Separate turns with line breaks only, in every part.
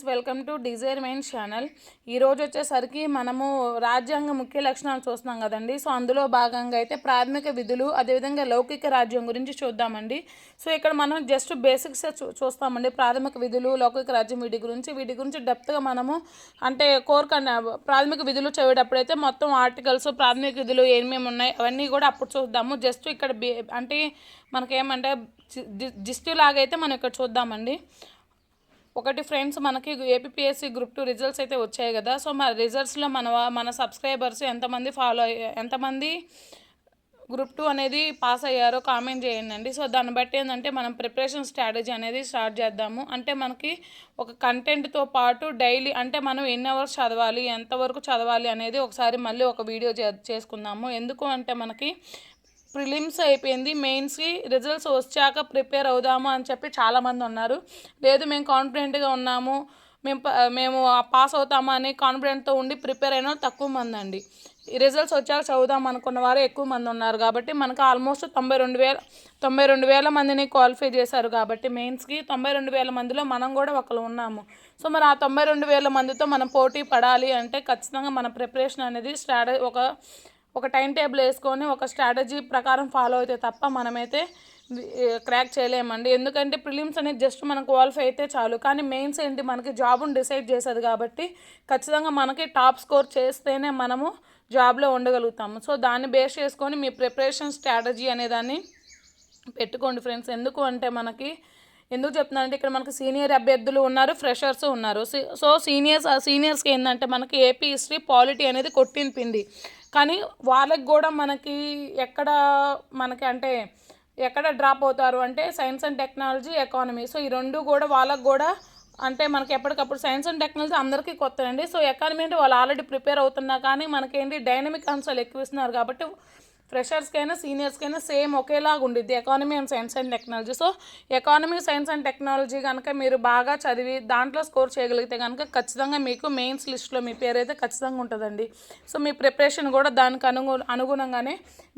Friends welcome to Desire main channel. ఈరోజు వచ్చేసరికి మనము రాజ్యాంగ ముఖ్య లక్షణాలు చూస్తున్నాం కదండి. సో అందులో భాగంగా అయితే ప్రాథమిక విధులు అదేవిధంగా లౌకిక రాజ్యం గురించి చూద్దామండి. సో ఇక్కడ మనం జస్ట్ బేసిక్స్ చూ చూస్తామండి. ప్రాథమిక విధులు లౌకిక రాజ్యం వీటి గురించి. వీటి గురించి డెప్త్గా మనము అంటే కోర్ ప్రాథమిక విధులు చదివేటప్పుడైతే మొత్తం ఆర్టికల్స్ ప్రాథమిక విధులు ఏమేమి ఉన్నాయి అవన్నీ కూడా అప్పుడు చూద్దాము. జస్ట్ ఇక్కడ బే అంటే మనకేమంటే జిస్ట్ లాగైతే మనం ఇక్కడ చూద్దామండి. ఒకటి ఫ్రెండ్స్ మనకి ఏపీఎస్సీ గ్రూప్ టూ రిజల్ట్స్ అయితే వచ్చాయి కదా. సో మన రిజల్ట్స్లో మన మన సబ్స్క్రైబర్స్ ఎంతమంది ఫాలో ఎంతమంది గ్రూప్ టూ అనేది పాస్ అయ్యారో కామెంట్ చేయండి సో దాన్ని బట్టి ఏంటంటే మనం ప్రిపరేషన్ స్ట్రాటజీ అనేది స్టార్ట్ చేద్దాము. అంటే మనకి ఒక కంటెంట్తో పాటు డైలీ అంటే మనం ఎన్ని అవర్స్ చదవాలి ఎంతవరకు చదవాలి అనేది ఒకసారి మళ్ళీ ఒక వీడియో చేసుకుందాము. ఎందుకు అంటే మనకి ప్రిలిమ్స్ అయిపోయింది. మెయిన్స్కి రిజల్ట్స్ వచ్చాక ప్రిపేర్ అవుదాము అని చెప్పి చాలామంది ఉన్నారు. లేదు మేము కాన్ఫిడెంట్గా ఉన్నాము. మేము మేము పాస్ అవుతామా అని కాన్ఫిడెంట్తో ఉండి ప్రిపేర్ అయిన వాళ్ళు తక్కువ మంది అండి. రిజల్ట్స్ వచ్చాక చదువుదాం అనుకున్న వారు ఎక్కువ మంది ఉన్నారు కాబట్టి మనకు ఆల్మోస్ట్ తొంభై రెండు వేల తొంభై రెండు వేల మందిని క్వాలిఫై చేశారు కాబట్టి మెయిన్స్కి తొంభై రెండు వేల మందిలో మనం కూడా ఒకరు ఉన్నాము. సో మరి ఆ తొంభై రెండు వేల మందితో మనం పోటీ పడాలి అంటే ఖచ్చితంగా మన ప్రిపరేషన్ అనేది స్ట్రాటజీ ఒక ఒక టైం టేబుల్ వేసుకొని ఒక స్ట్రాటజీ ప్రకారం ఫాలో అయితే తప్ప మనమైతే క్రాక్ చేయలేమండి. ఎందుకంటే ప్రిలిమ్స్ అనేది జస్ట్ మనం క్వాలిఫై అయితే చాలు. కానీ మెయిన్స్ ఏంటి? మనకి జాబ్ని డిసైడ్ చేసేది కాబట్టి ఖచ్చితంగా మనకి టాప్ స్కోర్ చేస్తేనే మనము జాబ్లో ఉండగలుగుతాము. సో దాన్ని బేస్ చేసుకొని మీ ప్రిపరేషన్ స్ట్రాటజీ అనేదాన్ని పెట్టుకోండి ఫ్రెండ్స్. ఎందుకు అంటే మనకి ఎందుకు చెప్తున్నానంటే ఇక్కడ మనకి సీనియర్ అభ్యర్థులు ఉన్నారు ఫ్రెషర్స్ ఉన్నారు. సో సీనియర్స్ సీనియర్స్కి ఏంటంటే మనకి ఏపీ హిస్టరీ పాలిటీ అనేది కొట్టిన పిండి. కానీ వాళ్ళకి కూడా మనకి ఎక్కడ మనకి అంటే ఎక్కడ డ్రాప్ అవుతారు అంటే science and technology economy. So ఈ రెండు కూడా వాళ్ళకు కూడా అంటే మనకి ఎప్పటికప్పుడు సైన్స్ అండ్ టెక్నాలజీ అందరికీ కొత్త అండి. సో ఎకానమీ అంటే వాళ్ళు ఆల్రెడీ ప్రిపేర్ అవుతున్నా కానీ మనకేంటి డైనమిక్ అంశాలు ఎక్కువ ఇస్తున్నారు కాబట్టి ఫ్రెషర్స్కైనా సీనియర్స్కైనా సేమ్ ఒకేలాగా ఉండిద్ది. Economy and science and technology so economy science and technology కనుక మీరు బాగా చదివి దాంట్లో స్కోర్ చేయగలిగితే కనుక ఖచ్చితంగా మీకు మెయిన్స్ లిస్ట్లో మీ పేరు అయితే ఖచ్చితంగా ఉంటుందండి. సో మీ ప్రిపరేషన్ కూడా దానికి అనుగు అనుగుణంగానే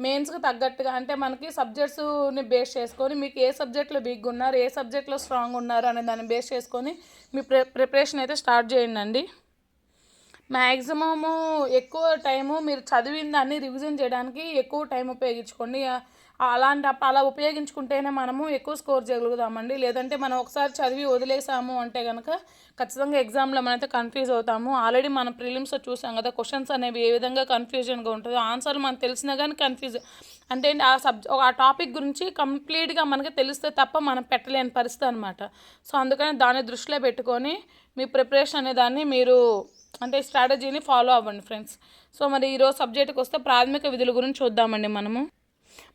మెయిన్స్కి తగ్గట్టుగా అంటే మనకి సబ్జెక్ట్స్ని బేస్ చేసుకొని మీకు ఏ సబ్జెక్ట్లో వీక్గా ఉన్నారు ఏ సబ్జెక్ట్లో స్ట్రాంగ్ ఉన్నారు అనే దాన్ని బేస్ చేసుకొని మీ ప్రి ప్రిపరేషన్ అయితే స్టార్ట్ చేయండి అండి. మ్యాక్సిమము ఎక్కువ టైము మీరు చదివిన దాన్ని రివిజన్ చేయడానికి ఎక్కువ టైం ఉపయోగించుకోండి. అలాంటి అప్ప- అలా ఉపయోగించుకుంటేనే మనము ఎక్కువ స్కోర్ చేయగలుగుతామండి. లేదంటే మనం ఒకసారి చదివి వదిలేసాము అంటే కనుక ఖచ్చితంగా ఎగ్జామ్లో మనమైతే కన్ఫ్యూజ్ అవుతాము. ఆల్రెడీ మనం ప్రిలిమ్స్లో చూసాం కదా క్వశ్చన్స్ అనేవి ఏ విధంగా కన్ఫ్యూజన్గా ఉంటుందో ఆన్సర్లు మనకు తెలిసినా కానీ కన్ఫ్యూజ్. అంటే ఆ సబ్ ఆ టాపిక్ గురించి కంప్లీట్గా మనకి తెలిస్తే తప్ప మనం పెట్టలేని పరిస్థితి అనమాట సో అందుకని దాన్ని దృష్టిలో పెట్టుకొని మీ ప్రిపరేషన్ అనే దాన్ని మీరు అంటే స్ట్రాటజీని ఫాలో అవ్వండి ఫ్రెండ్స్ సో మరి ఈరోజు సబ్జెక్ట్కి వస్తే ప్రాథమిక విధుల గురించి చూద్దామండి మనము.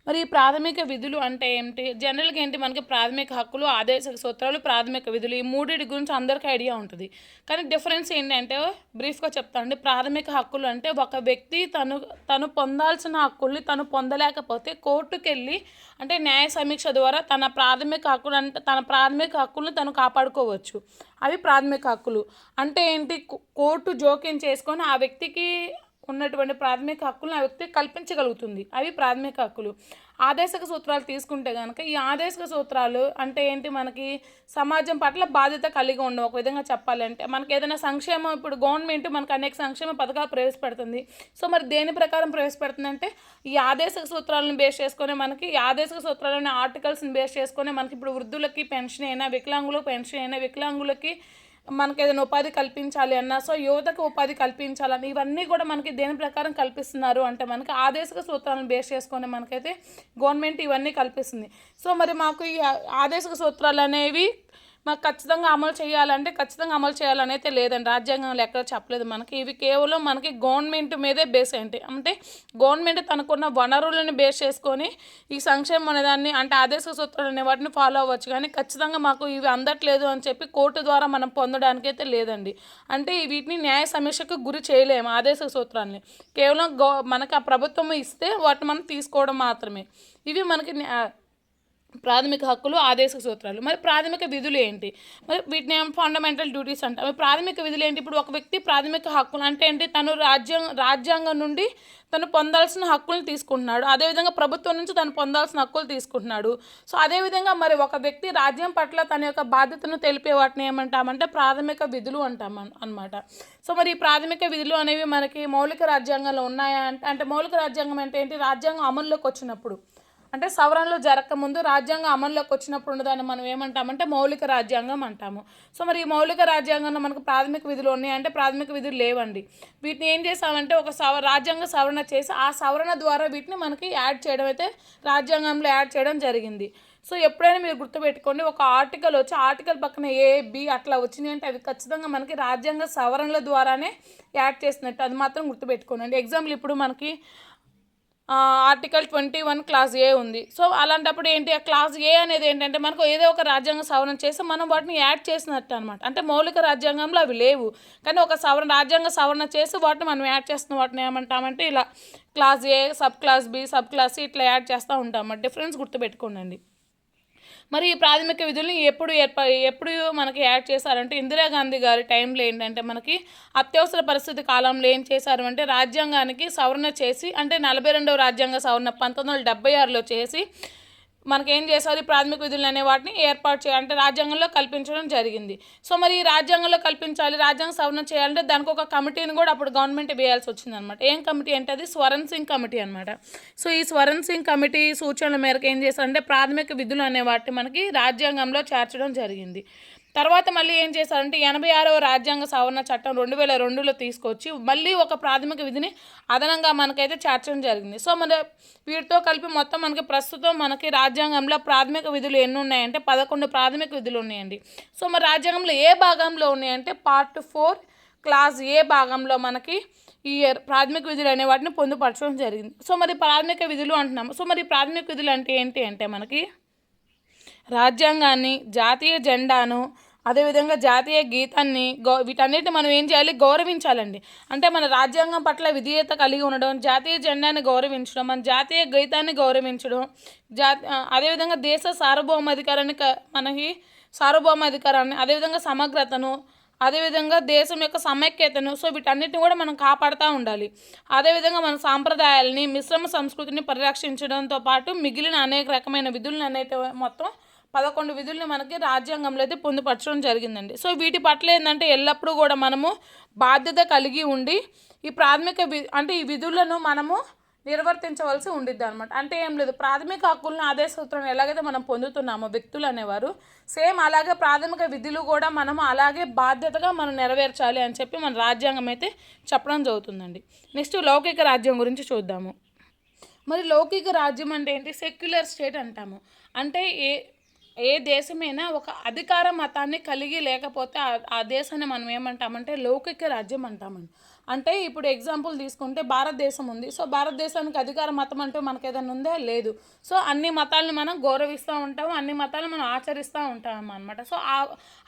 మరి ఈ ప్రాథమిక విధులు అంటే ఏంటి? జనరల్గా ఏంటి? మనకి ప్రాథమిక హక్కులు ఆదేశ సూత్రాలు ప్రాథమిక విధులు ఈ మూడింటి గురించి అందరికీ ఐడియా ఉంటుంది. కానీ డిఫరెన్స్ ఏంటంటే బ్రీఫ్గా చెప్తానండి ప్రాథమిక హక్కులు అంటే ఒక వ్యక్తి తను తను పొందాల్సిన హక్కుల్ని తను పొందలేకపోతే కోర్టుకెళ్ళి అంటే న్యాయ సమీక్ష ద్వారా తన ప్రాథమిక హక్కులు అంటే తన ప్రాథమిక హక్కులను తను కాపాడుకోవచ్చు. అవి ప్రాథమిక హక్కులు. అంటే ఏంటి? కోర్టు జోక్యం చేసుకొని ఆ వ్యక్తికి ఉన్నటువంటి ప్రాథమిక హక్కులను ఆ వ్యక్తి కల్పించగలుగుతుంది. అవి ప్రాథమిక హక్కులు. ఆదేశక సూత్రాలు తీసుకుంటే కనుక ఈ ఆదేశక సూత్రాలు అంటే ఏంటి? మనకి సమాజం పట్ల బాధ్యత కలిగి ఉండవు ఒక విధంగా చెప్పాలంటే మనకి ఏదైనా సంక్షేమం ఇప్పుడు గవర్నమెంట్ మనకు అనేక సంక్షేమ పథకాలు ప్రవేశపెడుతుంది. సో మరి దేని ప్రకారం ప్రవేశపెడుతుందంటే ఈ ఆదేశక సూత్రాలను బేస్ చేసుకొని మనకి ఈ ఆదేశక సూత్రాలని ఆర్టికల్స్ని బేస్ చేసుకొని మనకి ఇప్పుడు వృద్ధులకి పెన్షన్ అయినా వికలాంగులకు పెన్షన్ అయినా వికలాంగులకి మనకి ఏదైనా ఉపాధి కల్పించాలి అన్నా సో యువతకు ఉపాధి కల్పించాలని ఇవన్నీ కూడా మనకి దేని ప్రకారం కల్పిస్తున్నారు అంటే మనకి ఆదేశక సూత్రాలను బేస్ చేసుకొని మనకైతే గవర్నమెంట్ ఇవన్నీ కల్పిస్తుంది. సో మరి మాకు ఈ ఆదేశక సూత్రాలు అనేవి మాకు ఖచ్చితంగా అమలు చేయాలంటే ఖచ్చితంగా అమలు చేయాలని అయితే లేదండి. రాజ్యాంగంలో ఎక్కడ చెప్పలేదు మనకి. ఇవి కేవలం మనకి గవర్నమెంట్ మీదే బేస్ ఏంటి? అంటే గవర్నమెంట్ తనకున్న వనరులను బేస్ చేసుకొని ఈ సంక్షేమం అనేదాన్ని అంటే ఆదేశ సూత్రాలు అనే వాటిని ఫాలో అవ్వచ్చు. కానీ ఖచ్చితంగా మాకు ఇవి అందట్లేదు అని చెప్పి కోర్టు ద్వారా మనం పొందడానికి అయితే లేదండి. అంటే వీటిని న్యాయ సమీక్షకు గురి చేయలేము ఆదేశ సూత్రాన్ని కేవలం గో మనకి ఆ ప్రభుత్వం ఇస్తే వాటిని మనం తీసుకోవడం మాత్రమే. ఇవి మనకి ప్రాథమిక హక్కులు ఆదేశ సూత్రాలు. మరి ప్రాథమిక విధులు ఏంటి? మరి వీటిని ఏం ఫండమెంటల్ డ్యూటీస్ అంటారు మరి ప్రాథమిక విధులు ఏంటి? ఇప్పుడు ఒక వ్యక్తి ప్రాథమిక హక్కులు అంటే ఏంటి? తను రాజ్యాంగ రాజ్యాంగం నుండి తను పొందాల్సిన హక్కులను తీసుకుంటున్నాడు. అదేవిధంగా ప్రభుత్వం నుంచి తను పొందాల్సిన హక్కులు తీసుకుంటున్నాడు. సో అదేవిధంగా మరి ఒక వ్యక్తి రాజ్యం పట్ల తన యొక్క బాధ్యతను తెలిపే వాటిని ఏమంటామంటే ప్రాథమిక విధులు అంటాం అనమాట సో మరి ఈ ప్రాథమిక విధులు అనేవి మనకి మౌలిక రాజ్యాంగంలో ఉన్నాయా? అంటే అంటే మౌలిక రాజ్యాంగం అంటే ఏంటి? రాజ్యాంగం అమల్లోకి వచ్చినప్పుడు అంటే సవరణలు జరగకముందు రాజ్యాంగం అమల్లోకి వచ్చినప్పుడు ఉన్నదాన్ని మనం ఏమంటామంటే మౌలిక రాజ్యాంగం అంటాము. సో మరి ఈ మౌలిక రాజ్యాంగంలో మనకు ప్రాథమిక విధులు ఉన్నాయంటే ప్రాథమిక విధులు లేవండి. వీటిని ఏం చేసామంటే ఒక సవ రాజ్యాంగ సవరణ చేసి ఆ సవరణ ద్వారా వీటిని మనకి యాడ్ చేయడం అయితే రాజ్యాంగంలో యాడ్ చేయడం జరిగింది. సో ఎప్పుడైనా మీరు గుర్తుపెట్టుకోండి ఒక ఆర్టికల్ వచ్చి ఆర్టికల్ పక్కన ఏ బి అట్లా వచ్చినాయి అంటే అవి ఖచ్చితంగా మనకి రాజ్యాంగ సవరణల ద్వారానే యాడ్ చేసినట్టు అది మాత్రం గుర్తుపెట్టుకోండి ఎగ్జాంపుల్ ఇప్పుడు మనకి article twenty one class A ఉంది. సో అలాంటప్పుడు ఏంటి ఆ క్లాస్ ఏ అనేది ఏంటంటే మనకు ఏదో ఒక రాజ్యాంగ సవరణ చేసి మనం వాటిని యాడ్ చేసినట్టు అనమాట అంటే మౌలిక రాజ్యాంగంలో అవి లేవు. కానీ ఒక సవరణ రాజ్యాంగ సవరణ చేసి వాటిని మనం యాడ్ చేస్తున్న వాటిని ఏమంటామంటే ఇలా class A sub class B sub class C ఇట్లా యాడ్ చేస్తూ ఉంటాం. డిఫరెన్స్ గుర్తుపెట్టుకోండి మరి ఈ ప్రాథమిక విధులను ఎప్పుడు ఏర్ప ఎప్పుడు మనకి యాడ్ చేశారంటే ఇందిరాగాంధీ గారి టైంలో ఏంటంటే మనకి అత్యవసర పరిస్థితి కాలంలో ఏం చేశారు అంటే రాజ్యాంగానికి సవరణ చేసి అంటే నలభై రెండవ రాజ్యాంగ సవరణ పంతొమ్మిది వందల డెబ్బై ఆరులో చేసి మనకేం చేశారు? ఈ ప్రాథమిక విధులు అనే వాటిని ఏర్పాటు చేయాలి. అంటే రాజ్యాంగంలో కల్పించడం జరిగింది. సో మరి ఈ రాజ్యాంగంలో కల్పించాలి రాజ్యాంగ సవరణ చేయాలంటే దానికి ఒక కమిటీని కూడా అప్పుడు గవర్నమెంట్ వేయాల్సి వచ్చిందనమాట ఏం కమిటీ అంటే అది? స్వరణ్ సింగ్ కమిటీ అనమాట సో ఈ స్వరణ్ సింగ్ కమిటీ సూచనల మేరకు ఏం చేశారంటే ప్రాథమిక విధులు అనే వాటిని మనకి రాజ్యాంగంలో చేర్చడం జరిగింది. తర్వాత మళ్ళీ ఏం చేశారంటే ఎనభై ఆరవ రాజ్యాంగ సవరణ చట్టం రెండు వేల రెండులో తీసుకొచ్చి మళ్ళీ ఒక ప్రాథమిక విధిని అదనంగా మనకైతే చేర్చడం జరిగింది. సో మన వీటితో కలిపి మొత్తం మనకి ప్రస్తుతం మనకి రాజ్యాంగంలో ప్రాథమిక విధులు ఎన్ని ఉన్నాయంటే పదకొండు ప్రాథమిక విధులు ఉన్నాయండి. సో మరి రాజ్యాంగంలో ఏ భాగంలో ఉన్నాయంటే పార్ట్ ఫోర్ క్లాస్ ఏ భాగంలో మనకి ఈ ప్రాథమిక విధులు అనే వాటిని పొందుపరచడం జరిగింది. సో మరి ప్రాథమిక విధులు అంటున్నాము. సో మరి ప్రాథమిక విధులు అంటే ఏంటి అంటే మనకి రాజ్యాంగాన్ని జాతీయ జెండాను అదేవిధంగా జాతీయ గీతాన్ని గౌ వీటన్నిటిని మనం ఏం చేయాలి? గౌరవించాలండి. అంటే మన రాజ్యాంగం పట్ల విధేయత కలిగి ఉండడం జాతీయ జెండాని గౌరవించడం మన జాతీయ గీతాన్ని గౌరవించడం జా అదేవిధంగా దేశ సార్వభౌమాధికారాన్ని మనకి సార్వభౌమాధికారాన్ని అదేవిధంగా సమగ్రతను అదేవిధంగా దేశం యొక్క సమైక్యతను సో వీటన్నిటిని కూడా మనం కాపాడుతూ ఉండాలి. అదేవిధంగా మన సాంప్రదాయాలని మిశ్రమ సంస్కృతిని పరిరక్షించడంతో పాటు మిగిలిన అనేక రకమైన విధులను అనేది మొత్తం పదకొండు విధుల్ని మనకి రాజ్యాంగంలో అయితే పొందుపరచడం జరిగిందండి. సో వీటి పట్ల ఏంటంటే ఎల్లప్పుడూ కూడా మనము బాధ్యత కలిగి ఉండి ఈ ప్రాథమిక అంటే ఈ విధులను మనము నిర్వర్తించవలసి ఉండిద్ది అనమాట అంటే ఏం లేదు ప్రాథమిక హక్కులను ఆదేశ సూత్రం ఎలాగైతే మనం పొందుతున్నామో వ్యక్తులు అనేవారు సేమ్ అలాగే ప్రాథమిక విధులు కూడా మనము అలాగే బాధ్యతగా మనం నెరవేర్చాలి అని చెప్పి మన రాజ్యాంగం అయితే చెప్పడం జరుగుతుందండి. నెక్స్ట్ లౌకిక రాజ్యం గురించి చూద్దాము. మరి లౌకిక రాజ్యం అంటే ఏంటి? సెక్యులర్ స్టేట్ అంటాము. అంటే ఏ ఏ దేశమైనా ఒక అధికార మతాన్ని కలిగి లేకపోతే ఆ దేశాన్ని మనం ఏమంటామంటే లౌకిక రాజ్యం అంటామండి. అంటే ఇప్పుడు ఎగ్జాంపుల్ తీసుకుంటే భారతదేశం ఉంది. సో భారతదేశానికి అధికార మతం అంటూ మనకు ఏదైనా ఉందా? లేదు. సో అన్ని మతాలను మనం గౌరవిస్తూ ఉంటాము. అన్ని మతాలను మనం ఆచరిస్తూ ఉంటాము అనమాట సో ఆ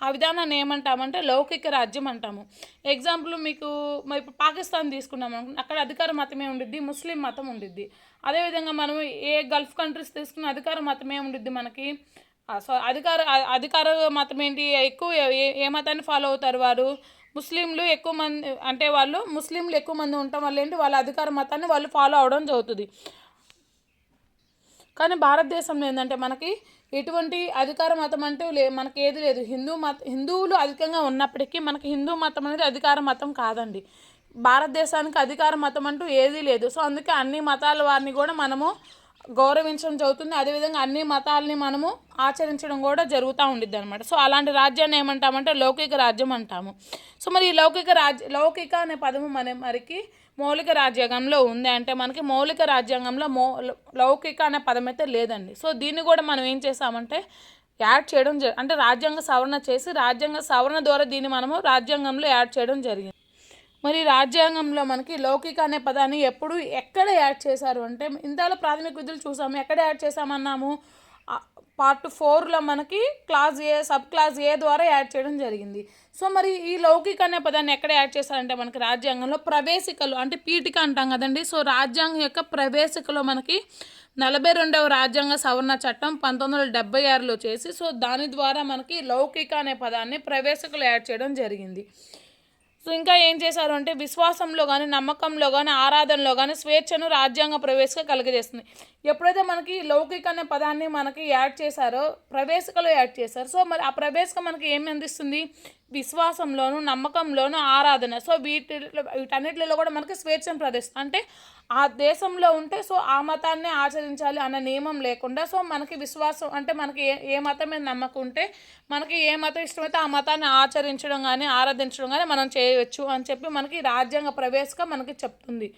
ఆ విధానాన్ని ఏమంటామంటే లౌకిక రాజ్యం అంటాము. ఎగ్జాంపుల్ మీకు ఇప్పుడు పాకిస్తాన్ తీసుకున్నాం అక్కడ అధికార మతమే ఉండిద్ది ముస్లిం మతం ఉండిద్ది. అదేవిధంగా మనం ఏ గల్ఫ్ కంట్రీస్ తీసుకున్న అధికార మతమే ఉండిద్ది మనకి. సో అధికార అధికార మతం ఏంటి? ఎక్కువ ఏ ఏ మతాన్ని ఫాలో అవుతారు వారు? ముస్లింలు ఎక్కువ మంది అంటే వాళ్ళు ముస్లింలు ఎక్కువ మంది ఉండటం వల్ల ఏంటి? వాళ్ళ అధికార మతాన్ని వాళ్ళు ఫాలో అవడం జరుగుతుంది. కానీ భారతదేశంలో ఏంటంటే మనకి ఎటువంటి అధికార మతం అంటూ లే మనకి ఏది లేదు. హిందూ మత హిందువులు అధికంగా ఉన్నప్పటికీ మనకి హిందూ మతం అనేది అధికార మతం కాదండి. భారతదేశానికి అధికార మతం అంటూ ఏదీ లేదు. సో అందుకే అన్ని మతాల వారిని కూడా మనము గౌరవించడం జరుగుతుంది. అదేవిధంగా అన్ని మతాలని మనము ఆచరించడం కూడా జరుగుతూ ఉండిద్ది అనమాట సో అలాంటి రాజ్యాన్ని ఏమంటామంటే లౌకిక రాజ్యం అంటాము. సో మరి ఈ లౌకిక రాజ్య లౌకిక అనే పదము మన మరికి మౌలిక రాజ్యాంగంలో ఉంది. అంటే మనకి మౌలిక రాజ్యాంగంలో మౌ లౌకిక అనే పదం అయితే లేదండి. సో దీన్ని కూడా మనం ఏం చేసామంటే యాడ్ చేయడం అంటే రాజ్యాంగ సవరణ చేసి రాజ్యాంగ సవరణ ద్వారా దీన్ని మనము రాజ్యాంగంలో యాడ్ చేయడం జరిగింది. మరి రాజ్యాంగంలో మనకి లౌకిక అనే పదాన్ని ఎప్పుడు ఎక్కడ యాడ్ చేశారు? అంటే ఇంతలో ప్రాథమిక విధులు చూసాము. ఎక్కడ యాడ్ చేసామన్నాము పార్ట్ ఫోర్లో మనకి class A sub class A ద్వారా యాడ్ చేయడం జరిగింది. సో మరి ఈ లౌకిక అనే పదాన్ని ఎక్కడ యాడ్ చేశారంటే మనకి రాజ్యాంగంలో ప్రవేశికలు అంటే పీఠిక అంటాం కదండి. సో రాజ్యాంగం యొక్క ప్రవేశికలో మనకి నలభై రెండవ రాజ్యాంగ సవరణ చట్టం పంతొమ్మిది వందల డెబ్బై ఆరులో చేసి సో దాని ద్వారా మనకి లౌకిక అనే పదాన్ని ప్రవేశికలు యాడ్ చేయడం జరిగింది. సో ఇంకా ఏం చేశారు అంటే విశ్వాసంలో కానీ నమ్మకంలో కానీ ఆరాధనలో కానీ స్వేచ్ఛను రాజ్యాంగ ప్రవేశిక కలిగజేస్తుంది. ఎప్పుడైతే మనకి లౌకిక అనే పదాన్ని మనకి యాడ్ చేశారో ప్రవేశికలో యాడ్ చేశారు. సో మరి ఆ ప్రవేశిక మనకి ఏమి అందిస్తుంది? విశ్వాసంలోను నమ్మకంలోను ఆరాధన. సో వీటి వీటన్నిటిలో కూడా మనకి స్వేచ్ఛను ప్రదేశం అంటే ఆ దేశంలో ఉంటే సో ఆ మతాన్ని ఆచరించాలి అన్న నియమం లేకుండా సో మనకి విశ్వాసం అంటే మనకి ఏ ఏ మతం మీద నమ్మకం ఉంటే మనకి ఏ మతం ఇష్టమైతే ఆ మతాన్ని ఆచరించడం కానీ ఆరాధించడం కానీ మనం చేయవచ్చు అని చెప్పి మనకి రాజ్యాంగ ప్రవేశక మనకి చెప్తుంది.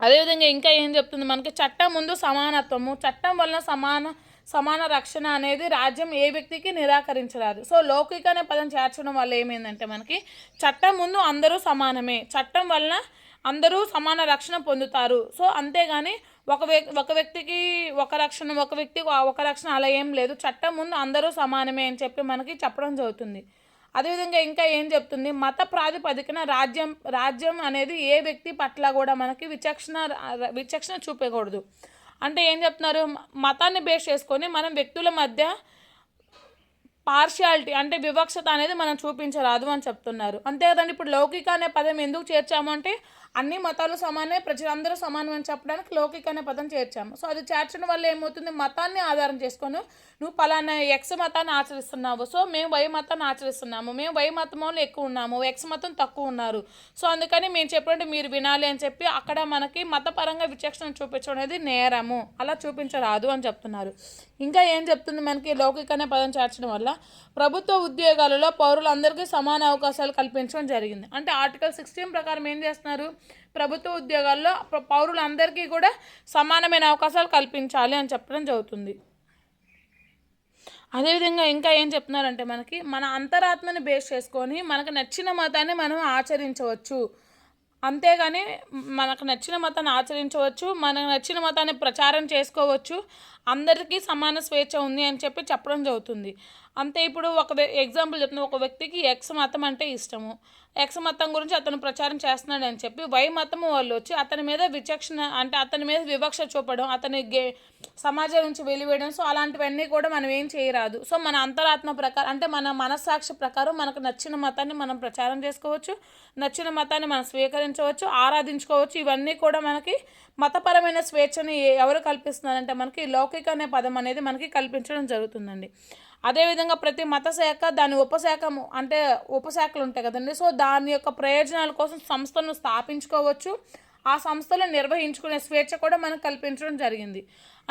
అదేవిధంగా ఇంకా ఏం చెప్తుంది? మనకి చట్టం ముందు సమానత్వము చట్టం వలన సమాన సమాన రక్షణ అనేది రాజ్యం ఏ వ్యక్తికి నిరాకరించరాదు. సో లౌకిక అనే పదం చేర్చడం వల్ల ఏమైందంటే మనకి చట్టం ముందు అందరూ సమానమే చట్టం వలన అందరూ సమాన రక్షణ పొందుతారు. సో అంతేగాని ఒక వ్యక్తి ఒక వ్యక్తికి ఒక రక్షణ ఒక వ్యక్తికి ఒక రక్షణ అలా ఏం లేదు. చట్టం ముందు అందరూ సమానమే అని చెప్పి మనకి చెప్పడం జరుగుతుంది. అదేవిధంగా ఇంకా ఏం చెప్తుంది? మత ప్రాతిపదికన రాజ్యం రాజ్యం అనేది ఏ వ్యక్తి పట్ల కూడా మనకి విచక్షణ విచక్షణ చూపకూడదు. అంటే ఏం చెప్తున్నారు? మతాన్ని బేస్ చేసుకొని మనం వ్యక్తుల మధ్య పార్షియాలిటీ అంటే వివక్షత అనేది మనం చూపించరాదు అని చెప్తున్నారు. అంతే కదండి ఇప్పుడు లౌకిక అనే పదం ఎందుకు చేర్చాము అంటే అన్ని మతాలు సమానమే ప్రజలందరూ సమానం అని చెప్పడానికి లౌకిక అనే పదం చేర్చాము. సో అది చేర్చడం వల్ల ఏమవుతుంది? మతాన్ని ఆధారం చేసుకొని నువ్వు పలానా ఎక్స్ మతాన్ని ఆచరిస్తున్నావు. సో మేము వై మతాన్ని ఆచరిస్తున్నాము. మేము వై మతం వాళ్ళు ఎక్కువ ఉన్నాము. ఎక్స్ మతం తక్కువ ఉన్నారు. సో అందుకని మేము చెప్పినట్టు మీరు వినాలి అని చెప్పి అక్కడ మనకి మతపరంగా విచక్షణ చూపించడం అనేది నేరము. అలా చూపించరాదు అని చెప్తున్నారు. ఇంకా ఏం చెప్తుంది మనకి లౌకిక అనే పదం చేర్చడం వల్ల ప్రభుత్వ ఉద్యోగాలలో పౌరులందరికీ సమాన అవకాశాలు కల్పించడం జరిగింది. అంటే ఆర్టికల్ సిక్స్టీన్ ప్రకారం ఏం చేస్తున్నారు? ప్రభుత్వ ఉద్యోగాల్లో పౌరులందరికీ కూడా సమానమైన అవకాశాలు కల్పించాలి అని చెప్పడం జరుగుతుంది. అదేవిధంగా ఇంకా ఏం చెప్తున్నారంటే మనకి మన అంతరాత్మని బేస్ చేసుకొని మనకు నచ్చిన మతాన్ని మనం ఆచరించవచ్చు. అంతేగాని మనకు నచ్చిన మతాన్ని ఆచరించవచ్చు మనకు నచ్చిన మతాన్ని ప్రచారం చేసుకోవచ్చు అందరికీ సమాన స్వేచ్ఛ ఉంది అని చెప్పి చెప్పడం జరుగుతుంది. అంతే ఇప్పుడు ఒక ఎగ్జాంపుల్ చెప్తున్నా. ఒక వ్యక్తికి ఎక్స్ మతం అంటే ఇష్టము. ఎక్స్ మతం గురించి అతను ప్రచారం చేస్తున్నాడు అని చెప్పి వై మతం వాళ్ళు వచ్చి అతని మీద విచక్షణ అంటే అతని మీద వివక్ష చూపడం అతని గే సమాజం నుంచి వెలివేయడం. సో అలాంటివన్నీ కూడా మనం ఏం చేయరాదు. సో మన అంతరాత్మ ప్రకారం అంటే మన మనస్సాక్షి ప్రకారం మనకు నచ్చిన మతాన్ని మనం ప్రచారం చేసుకోవచ్చు. నచ్చిన మతాన్ని మనం స్వీకరించవచ్చు ఆరాధించుకోవచ్చు. ఇవన్నీ కూడా మనకి మతపరమైన స్వేచ్ఛని ఏ- ఎవరు కల్పిస్తున్నారంటే మనకి లౌకిక అనే పదం అనేది మనకి కల్పించడం జరుగుతుందండి. అదేవిధంగా ప్రతి మత శాఖ దాని ఉపశాఖము అంటే ఉపశాఖలు ఉంటాయి కదండి. సో దాని యొక్క ప్రయోజనాల కోసం సంస్థను స్థాపించుకోవచ్చు. ఆ సంస్థలు నిర్వహించుకునే స్వేచ్ఛ కూడా మనకు కల్పించడం జరిగింది.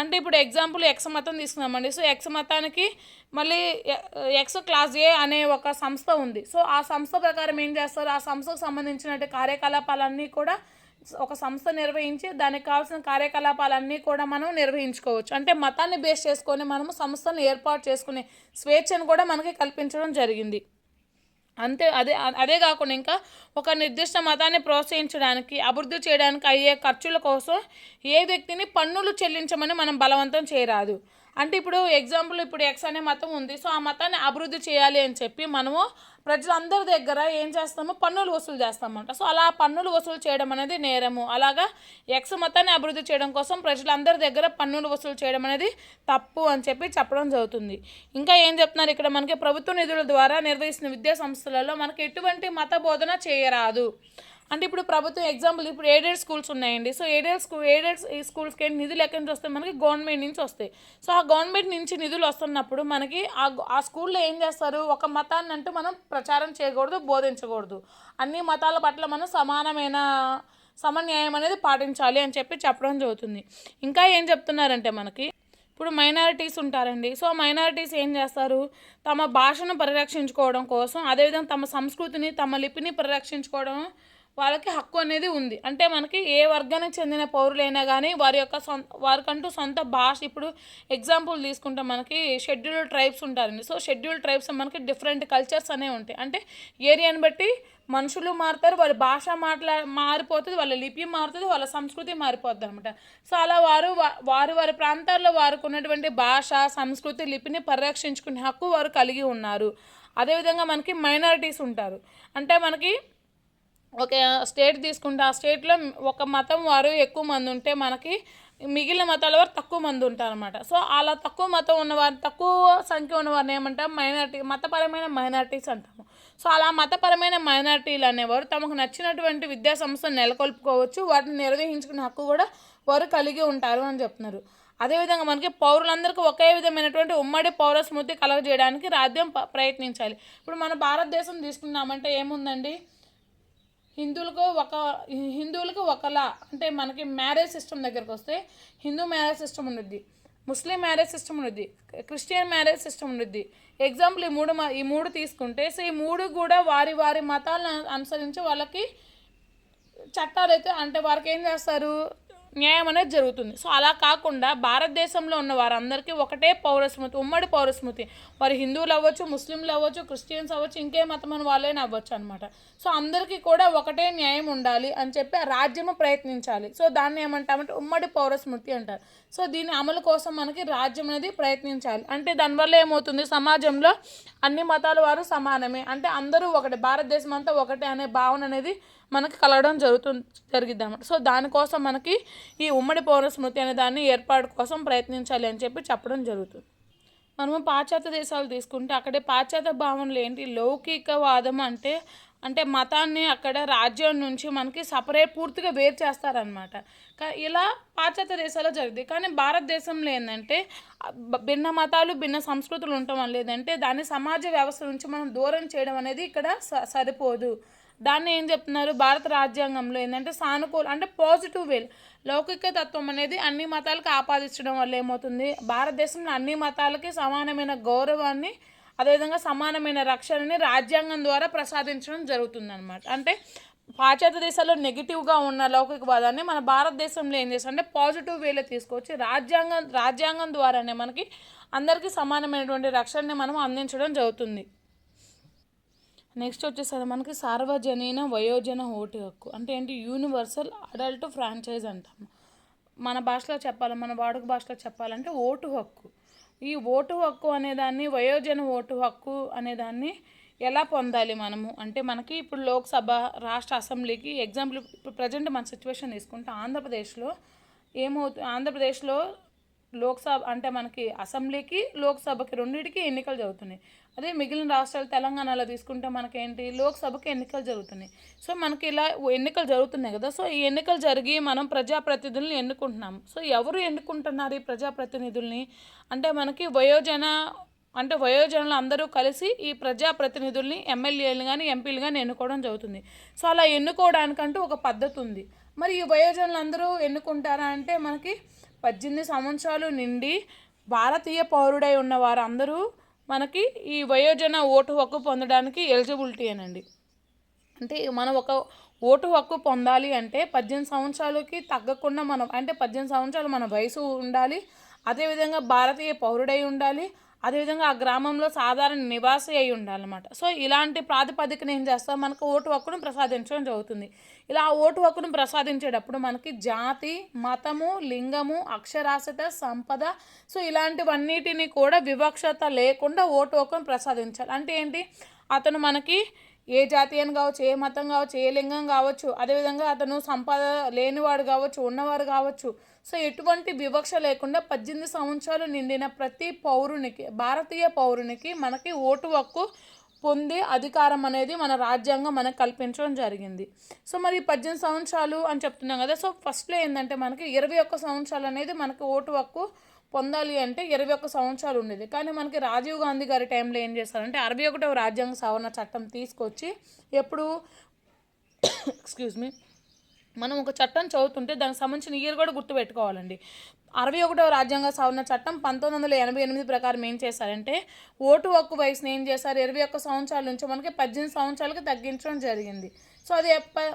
అంటే ఇప్పుడు ఎగ్జాంపుల్ ఎక్స్ మతం తీసుకున్నామండి సో ఎక్స్ మతానికి మళ్ళీ ఎక్స్ క్లాస్ ఏ అనే ఒక సంస్థ ఉంది. సో ఆ సంస్థ ప్రకారం ఏం చేస్తారు? ఆ సంస్థకు సంబంధించిన కార్యకలాపాలన్నీ కూడా ఒక సంస్థ నిర్వహించి దానికి కావాల్సిన కార్యకలాపాలన్నీ కూడా మనం నిర్వహించుకోవచ్చు. అంటే మతాన్ని బేస్ చేసుకొని మనము సంస్థను ఏర్పాటు చేసుకునే స్వేచ్ఛను కూడా మనకి కల్పించడం జరిగింది. అంతే అదే అదే కాకుండా ఇంకా ఒక నిర్దిష్ట మతాన్ని ప్రోత్సహించడానికి అభివృద్ధి చేయడానికి అయ్యే ఖర్చుల కోసం ఏ వ్యక్తిని పన్నులు చెల్లించమని మనం బలవంతం చేయరాదు. అంటే ఇప్పుడు ఎగ్జాంపుల్ ఇప్పుడు ఎక్స్ అనే మతం ఉంది. సో ఆ మతాన్ని అభివృద్ధి చేయాలి అని చెప్పి మనము ప్రజలందరి దగ్గర ఏం చేస్తాము? పన్నులు వసూలు చేస్తామంట. సో అలా పన్నులు వసూలు చేయడం అనేది నేరము. అలాగా ఎక్స్ మతాన్ని అభివృద్ధి చేయడం కోసం ప్రజలందరి దగ్గర పన్నులు వసూలు చేయడం అనేది తప్పు అని చెప్పి చెప్పడం జరుగుతుంది. ఇంకా ఏం చెప్తున్నారు? ఇక్కడ మనకి ప్రభుత్వ నిధుల ద్వారా నిర్వహిస్తున్న విద్యా సంస్థలలో మనకి ఎటువంటి మత బోధన చేయరాదు. అంటే ఇప్పుడు ప్రభుత్వం ఎగ్జాంపుల్ ఇప్పుడు ఎయిడెడ్ స్కూల్స్ ఉన్నాయండి. సో ఎయిడెడ్ స్కూల్ ఎయిడెడ్ స్కూల్స్కి నిధులు ఎక్కడి నుంచి వస్తాయి? మనకి గవర్నమెంట్ నుంచి వస్తాయి. సో ఆ గవర్నమెంట్ నుంచి నిధులు వస్తున్నప్పుడు మనకి ఆ ఆ స్కూల్లో ఏం చేస్తారు? ఒక మతాన్ని అంటూ మనం ప్రచారం చేయకూడదు బోధించకూడదు. అన్ని మతాల పట్ల మనం సమానమైన సమన్యాయం అనేది పాటించాలి అని చెప్పి చెప్పడం జరుగుతుంది. ఇంకా ఏం చెప్తున్నారంటే మనకి ఇప్పుడు మైనారిటీస్ ఉంటారండి. సో మైనారిటీస్ ఏం చేస్తారు? తమ భాషను పరిరక్షించుకోవడం కోసం అదేవిధంగా తమ సంస్కృతిని తమ లిపిని పరిరక్షించుకోవడం వాళ్ళకి హక్కు అనేది ఉంది. అంటే మనకి ఏ వర్గానికి చెందిన పౌరులైనా కానీ వారి యొక్క సొంత వారికంటూ సొంత భాష ఇప్పుడు ఎగ్జాంపుల్ తీసుకుంటే మనకి షెడ్యూల్డ్ ట్రైబ్స్ ఉంటారండి. సో షెడ్యూల్డ్ ట్రైబ్స్ మనకి డిఫరెంట్ కల్చర్స్ అనేవి ఉంటాయి. అంటే ఏరియాని బట్టి మనుషులు మారుతారు వాళ్ళ భాష మాట్లా మారిపోతుంది వాళ్ళ లిపి మారుతుంది వాళ్ళ సంస్కృతి మారిపోద్ది అనమాట సో అలా వారు వారు వారి వారి ప్రాంతాల్లో వారికి ఉన్నటువంటి భాష సంస్కృతి లిపిని పరిరక్షించుకునే హక్కు వారు కలిగి ఉన్నారు. అదేవిధంగా మనకి మైనారిటీస్ ఉంటారు. అంటే మనకి ఒక స్టేట్ తీసుకుంటే. ఆ స్టేట్లో ఒక మతం వారు ఎక్కువ మంది ఉంటే మనకి మిగిలిన మతాల వారు తక్కువ మంది ఉంటారనమాట సో అలా తక్కువ మతం ఉన్నవారు తక్కువ సంఖ్య ఉన్నవారిని ఏమంటాం? మైనార్టీ మతపరమైన మైనార్టీస్ అంటాము. సో అలా మతపరమైన మైనార్టీలు అనేవారు తమకు నచ్చినటువంటి విద్యా సంస్థను నెలకొల్పుకోవచ్చు. వాటిని నిర్వహించుకునే హక్కు కూడా వారు కలిగి ఉంటారు అని చెప్తున్నారు. అదేవిధంగా మనకి పౌరులందరికీ ఒకే విధమైనటువంటి ఉమ్మడి పౌర స్మృతి కలగజేయడానికి రాజ్యం ప్రయత్నించాలి. ఇప్పుడు మన భారతదేశం తీసుకున్నామంటే ఏముందండి? హిందువులకు ఒక హిందువులకు ఒకలా అంటే మనకి మ్యారేజ్ సిస్టమ్ దగ్గరకు వస్తే హిందూ మ్యారేజ్ సిస్టమ్ ఉండుద్ది ముస్లిం మ్యారేజ్ సిస్టమ్ ఉండుద్ది క్రిస్టియన్ మ్యారేజ్ సిస్టమ్ ఉండుద్ది. ఎగ్జాంపుల్ ఈ మూడు ఈ మూడు తీసుకుంటే సో ఈ మూడు కూడా వారి వారి మతాలను అనుసరించి వాళ్ళకి చట్టాలు అయితే అంటే వారికి ఏం చేస్తారు? న్యాయం అనేది జరుగుతుంది. సో అలా కాకుండా భారతదేశంలో ఉన్న వారందరికీ ఒకటే పౌరస్మృతి ఉమ్మడి పౌరస్మృతి. వారు హిందువులు అవ్వచ్చు ముస్లింలు అవ్వచ్చు క్రిస్టియన్స్ అవ్వచ్చు ఇంకే మతం అని వాళ్ళైనా అవ్వచ్చు అనమాట సో అందరికీ కూడా ఒకటే న్యాయం ఉండాలి అని చెప్పి ఆ రాజ్యము ప్రయత్నించాలి. సో దాన్ని ఏమంటామంటే ఉమ్మడి పౌరస్మృతి అంటారు. సో దీని అమలు కోసం మనకి రాజ్యం అనేది ప్రయత్నించాలి. అంటే దానివల్ల ఏమవుతుంది? సమాజంలో అన్ని మతాల వారు సమానమే. అంటే అందరూ ఒకటే భారతదేశం అంతా ఒకటే అనే భావన అనేది మనకి కలగడం జరుగుతుంది జరిగింది అనమాట సో దానికోసం మనకి ఈ ఉమ్మడి పౌర స్మృతి అనే దాన్ని ఏర్పాటు కోసం ప్రయత్నించాలి అని చెప్పి చెప్పడం జరుగుతుంది. మనము పాశ్చాత్య దేశాలు తీసుకుంటే అక్కడే పాశ్చాత్య భావనలు ఏంటి? లౌకికవాదం అంటే అంటే మతాన్ని అక్కడ రాజ్యం నుంచి మనకి సపరేట్ పూర్తిగా వేరు చేస్తారనమాట ఇలా పాశ్చాత్య దేశాల్లో జరిగింది. కానీ భారతదేశంలో ఏంటంటే భిన్న మతాలు భిన్న సంస్కృతులు ఉండటం వల్ల ఏంటంటే దాన్ని సమాజ వ్యవస్థ నుంచి మనం దూరం చేయడం అనేది ఇక్కడ స- సరిపోదు. దాన్ని ఏం చెప్తున్నారు? భారత రాజ్యాంగంలో ఏంటంటే సానుకూల అంటే పాజిటివ్ వేల్ లౌకిక తత్వం అనేది అన్ని మతాలకు ఆపాదించడం వల్ల ఏమవుతుంది? భారతదేశంలో అన్ని మతాలకి సమానమైన గౌరవాన్ని అదేవిధంగా సమానమైన రక్షణని రాజ్యాంగం ద్వారా ప్రసాదించడం జరుగుతుందన్నమాట. అంటే పాశ్చాత్య దేశాల్లో నెగిటివ్గా ఉన్న లౌకికవాదాన్ని మన భారతదేశంలో ఏం చేస్తాం? అంటే పాజిటివ్ వేలో తీసుకొచ్చి రాజ్యాంగం రాజ్యాంగం ద్వారానే మనకి అందరికీ సమానమైనటువంటి రక్షణని మనం అందించడం జరుగుతుంది. నెక్స్ట్ వచ్చేసరి మనకి సార్వజనీన వయోజన ఓటు హక్కు. అంటే ఏంటి? యూనివర్సల్ అడల్ట్ ఫ్రాంచైజ్ అంటాము మన భాషలో చెప్పాలి మన వాడుక భాషలో చెప్పాలంటే ఓటు హక్కు. ఈ ఓటు హక్కు అనేదాన్ని వయోజన ఓటు హక్కు అనేదాన్ని ఎలా పొందాలి మనము? అంటే మనకి ఇప్పుడు లోక్సభ రాష్ట్ర అసెంబ్లీకి ఎగ్జాంపుల్ ఇప్పుడు ప్రజెంట్ మన సిచ్యువేషన్ తీసుకుంటే ఆంధ్రప్రదేశ్లో ఏమవుతుంది ఆంధ్రప్రదేశ్లో లోక్సభ అంటే మనకి అసెంబ్లీకి లోక్సభకి రెండింటికి ఎన్నికలు జరుగుతున్నాయి. అదే మిగిలిన రాష్ట్రాలు తెలంగాణలో తీసుకుంటే మనకేంటి? లోక్సభకి ఎన్నికలు జరుగుతున్నాయి. సో మనకి ఇలా ఎన్నికలు జరుగుతున్నాయి కదా. సో ఈ ఎన్నికలు జరిగి మనం ప్రజాప్రతినిధుల్ని ఎన్నుకుంటున్నాం. సో ఎవరు ఎన్నుకుంటున్నారు ఈ ప్రజాప్రతినిధుల్ని? అంటే మనకి వయోజన అంటే వయోజనులు అందరూ కలిసి ఈ ప్రజాప్రతినిధుల్ని ఎమ్మెల్యేలు కానీ ఎంపీలు కానీ ఎన్నుకోవడం జరుగుతుంది. సో అలా ఎన్నుకోవడానికంటూ ఒక పద్ధతి ఉంది. మరి ఈ వయోజనులు అందరూ ఎన్నుకుంటారా అంటే మనకి పద్దెనిమిది సంవత్సరాలు నిండి భారతీయ పౌరుడై ఉన్న వారందరూ మనకి ఈ వయోజన ఓటు హక్కు పొందడానికి ఎలిజిబిలిటీ అనండి. అంటే మనం ఒక ఓటు హక్కు పొందాలి అంటే పద్దెనిమిది సంవత్సరాలకి తగ్గకుండా మనం అంటే పద్దెనిమిది సంవత్సరాలు మన వయసు ఉండాలి. అదేవిధంగా భారతీయ పౌరుడై ఉండాలి. అదేవిధంగా ఆ గ్రామంలో సాధారణ నివాసి అయి ఉండాలన్నమాట. సో ఇలాంటి ప్రాతిపదికన ఏం చేస్తాం? మనకు ఓటు హక్కును ప్రసాదించడం జరుగుతుంది. ఇలా ఓటు హక్కును ప్రసాదించేటప్పుడు మనకి జాతి మతము లింగము అక్షరాస్యత సంపద సో ఇలాంటివన్నిటిని కూడా వివక్షత లేకుండా ఓటు హక్కును ప్రసాదించాలి. అంటే ఏంటి? అతను మనకి ఏ జాతి అని కావచ్చు ఏ మతం కావచ్చు ఏ లింగం కావచ్చు అదేవిధంగా అతను సంపద లేనివాడు కావచ్చు ఉన్నవాడు కావచ్చు సో ఎటువంటి వివక్ష లేకుండా పద్దెనిమిది సంవత్సరాలు నిండిన ప్రతి పౌరునికి భారతీయ పౌరునికి మనకి ఓటు హక్కు పొందే అధికారం అనేది మన రాజ్యాంగం మనకు కల్పించడం జరిగింది. సో మరి పద్దెనిమిది సంవత్సరాలు అని చెప్తున్నాం కదా సో ఫస్ట్లో ఏంటంటే మనకి ఇరవై ఒక్క సంవత్సరాలు అనేది మనకి ఓటు హక్కు పొందాలి అంటే ఇరవై ఒక్క సంవత్సరాలు ఉండేది. కానీ మనకి రాజీవ్ గాంధీ గారి టైంలో ఏం చేస్తారంటే అరవై ఒకటవ రాజ్యాంగ సవరణ చట్టం తీసుకొచ్చి ఎప్పుడు ఎక్స్క్యూజ్ మీ మనం ఒక చట్టం చదువుతుంటే దానికి సంబంధించిన ఇయర్ కూడా గుర్తుపెట్టుకోవాలండి. అరవై ఒకటవ రాజ్యాంగ సవరణ చట్టం పంతొమ్మిది వందల ఎనభై ఎనిమిది ప్రకారం ఏం చేశారంటే ఓటు హక్కు వయసుని ఏం చేశారు? ఇరవై ఒక్క సంవత్సరాల నుంచి మనకి పద్దెనిమిది సంవత్సరాలకి తగ్గించడం జరిగింది. సో అది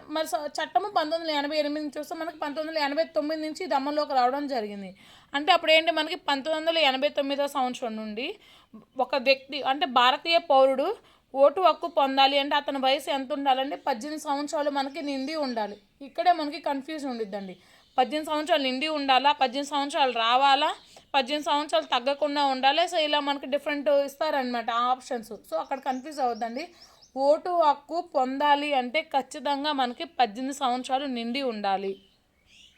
మరి స- చట్టము పంతొమ్మిది వందల ఎనభై ఎనిమిది నుంచి చూస్తే మనకి పంతొమ్మిది వందల ఎనభై తొమ్మిది నుంచి ఇది అమల్లోకి రావడం జరిగింది. అంటే అప్పుడు ఏంటి మనకి పంతొమ్మిది వందల ఎనభై తొమ్మిదో సంవత్సరం నుండి ఒక వ్యక్తి అంటే భారతీయ పౌరుడు ఓటు హక్కు పొందాలి అంటే అతని వయసు ఎంత ఉండాలంటే పద్దెనిమిది సంవత్సరాలు మనకి నిండి ఉండాలి. ఇక్కడే మనకి కన్ఫ్యూజన్ ఉండిద్దండి. పద్దెనిమిది సంవత్సరాలు నిండి ఉండాలా? పద్దెనిమిది సంవత్సరాలు రావాలా? పద్దెనిమిది సంవత్సరాలు తగ్గకుండా ఉండాలి? సో ఇలా మనకి డిఫరెంట్ ఇస్తారనమాట ఆ ఆప్షన్స్ సో అక్కడ కన్ఫ్యూజ్ అవుద్దండి. ఓటు హక్కు పొందాలి అంటే ఖచ్చితంగా మనకి పద్దెనిమిది సంవత్సరాలు నిండి ఉండాలి.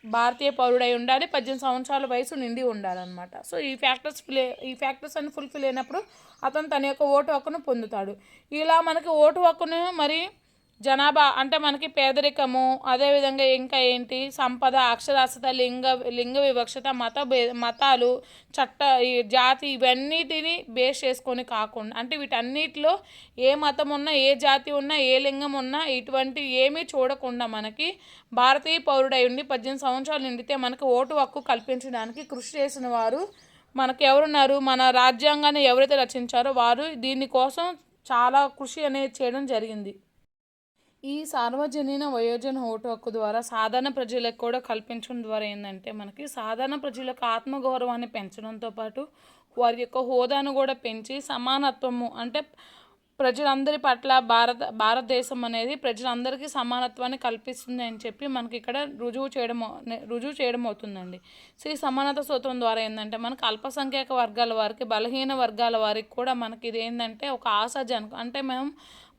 భారతీయ పౌరుడై ఉండాలి పద్దెనిమిది సంవత్సరాల వయసు నిండి ఉండాలన్నమాట. సో ఈ ఫ్యాక్టర్స్ ఫిల్ ఈ ఫ్యాక్టర్స్ అన్ని ఫుల్ఫిల్ అయినప్పుడు అతను తన యొక్క ఓటు హక్కును పొందుతాడు. ఇలా మనకి ఓటు హక్కును మరి జనాభా అంటే మనకి పేదరికము అదేవిధంగా ఇంకా ఏంటి? సంపద అక్షరాస్యత లింగ లింగ వివక్షత మత భే మతాలు చట్ట ఈ జాతి ఇవన్నిటిని బేస్ చేసుకొని కాకుండా అంటే వీటన్నిటిలో ఏ మతం ఉన్నా ఏ జాతి ఉన్నా ఏ లింగం ఉన్నా ఇటువంటి ఏమీ చూడకుండా మనకి భారతీయ పౌరుడై ఉండి పద్దెనిమిది సంవత్సరాలు నిండితే మనకి ఓటు హక్కు కల్పించడానికి కృషి చేసిన వారు మనకు ఎవరున్నారు? మన రాజ్యాంగాన్ని ఎవరైతే రచించారో వారు దీనికోసం చాలా కృషి అనేది చేయడం జరిగింది. ఈ సార్వజనీన వయోజన ఓటు హక్కు ద్వారా సాధారణ ప్రజలకు కూడా కల్పించడం ద్వారా ఏంటంటే మనకి సాధారణ ప్రజలకు ఆత్మగౌరవాన్ని పెంచడంతో పాటు వారి యొక్క హోదాను కూడా పెంచి సమానత్వము అంటే ప్రజలందరి పట్ల భారత భారతదేశం అనేది ప్రజలందరికీ సమానత్వాన్ని కల్పిస్తుంది అని చెప్పి మనకి ఇక్కడ రుజువు చేయడం రుజువు చేయడం అవుతుందండి. సో ఈ సమానత సూత్రం ద్వారా ఏంటంటే మనకు అల్పసంఖ్యాక వర్గాల వారికి బలహీన వర్గాల వారికి కూడా మనకి ఇది ఏంటంటే ఒక ఆశాజనకం. అంటే మేము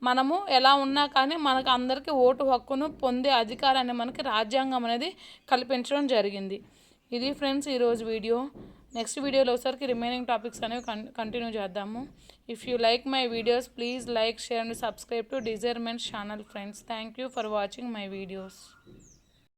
మనము ఎలా ఉన్నా కానీ మనకు అందరికీ ఓటు హక్కును పొందే అధికారాన్ని మనకి రాజ్యాంగం అనేది కల్పించడం జరిగింది. ఇది ఫ్రెండ్స్ ఈరోజు వీడియో. నెక్స్ట్ వీడియోలో ఒకసారికి రిమైనింగ్ టాపిక్స్ అనేవి కన్ కంటిన్యూ చేద్దాము. If you like my videos please like share and subscribe to డిజైర్మెంట్ channel friends thank you for watching my videos